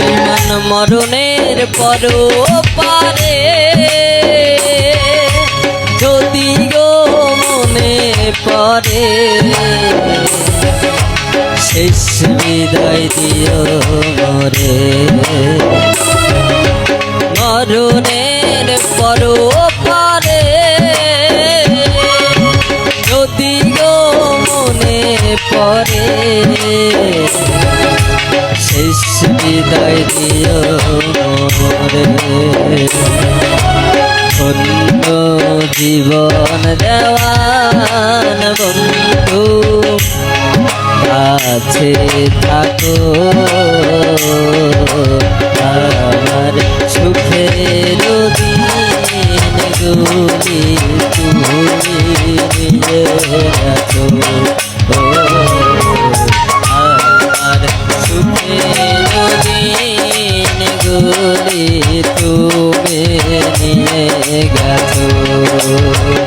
বিমান মরণের পর পারে যদি গো মনে পড়ে, শেষ বিদায় দিও মরে। মরণের পর পারে যদি গো মনে পড়ে শেষ বিদায় দিও জীবন দেওয়ান বন্ধু কাছে থাকো আমার সুখের দিন গুলি তুমি নিয়ে গেছো গুলি তুমি নিয়ে গেছো।